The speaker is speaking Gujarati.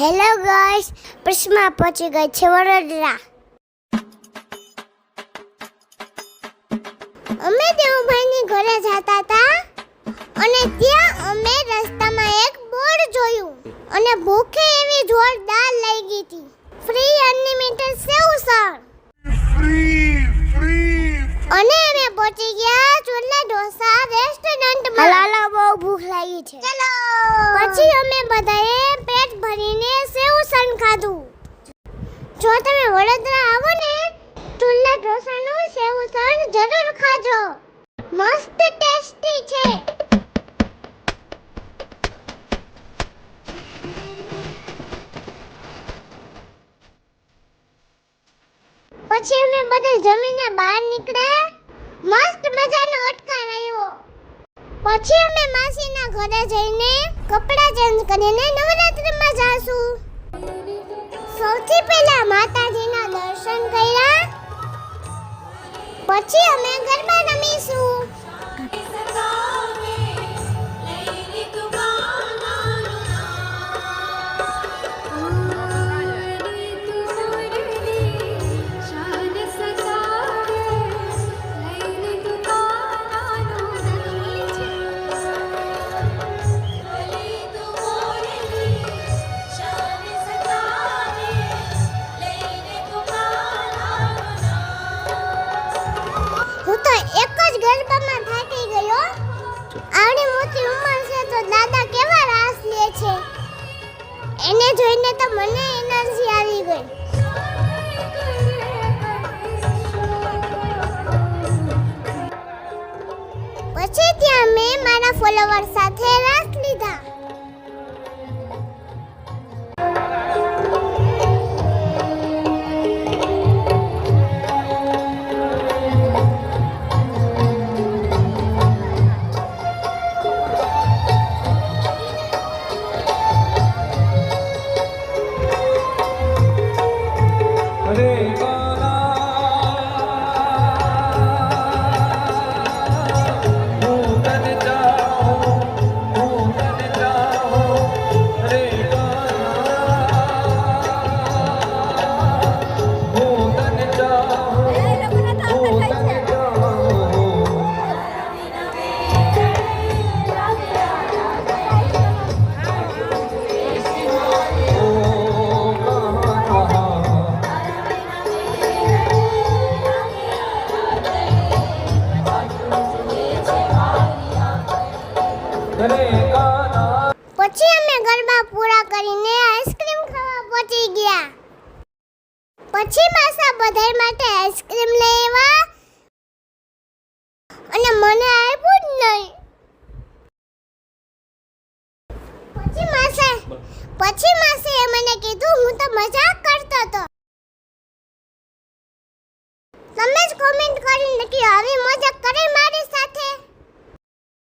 હેલો ગાઈસ પ્રશ્નમાં પહોંચી ગઈ છે વડોદરા. અમે દેવભાઈની ઘરે જતા હતા અને ત્યાં અમે રસ્તામાં એક બોર્ડ જોયું અને ભૂખે એવી જોરદાર લઈ ગઈ હતી. Free unlimited save sir free free અને અમે પહોંચી ગયા ચોલા ઢોસા રેસ્ટોરન્ટમાં હાલો બહુ ભૂખ લાગી છે. ચલો. પછી અમે બધાએ જો તમે વડોદરા આવો ને ચોલા ઢોસાનું સેવસન જરૂર ખાજો. મસ્ત ટેસ્ટી છે. પછી અમે બધા જમીને બહાર નીકળ્યા. મસ્ત મજાનો ઓટકાર આવ્યો. પછી અમે માસીના ઘરે જઈને કપડાં ચેન્જ કરીને નવરાત્રિમાં જાશું. સૌથી પહેલા માતાજીના દર્શન કર્યા. પછી અમે ગરબા આવડી મોટી ઉંમર છે તો દાદા કેવા રાસ લે છે? એને જોઈને તો મને એનર્જી આવી ગઈ. પછી ત્યાં મેં મારા ફોલોવર પછી અમે ગરબા પૂરા કરીને આઈસ્ક્રીમ ખાવા પહોંચી ગયા. પછી માસા બધાય માટે આઈસ્ક્રીમ લેવા અને મને આપ્યું જ નહીં. પછી માસે પછી માસે મને કીધું, હું તો મજાક કરતો હતો. તમે જ કોમેન્ટ કરીને કે આવી મજાક કરે મારી સાથે.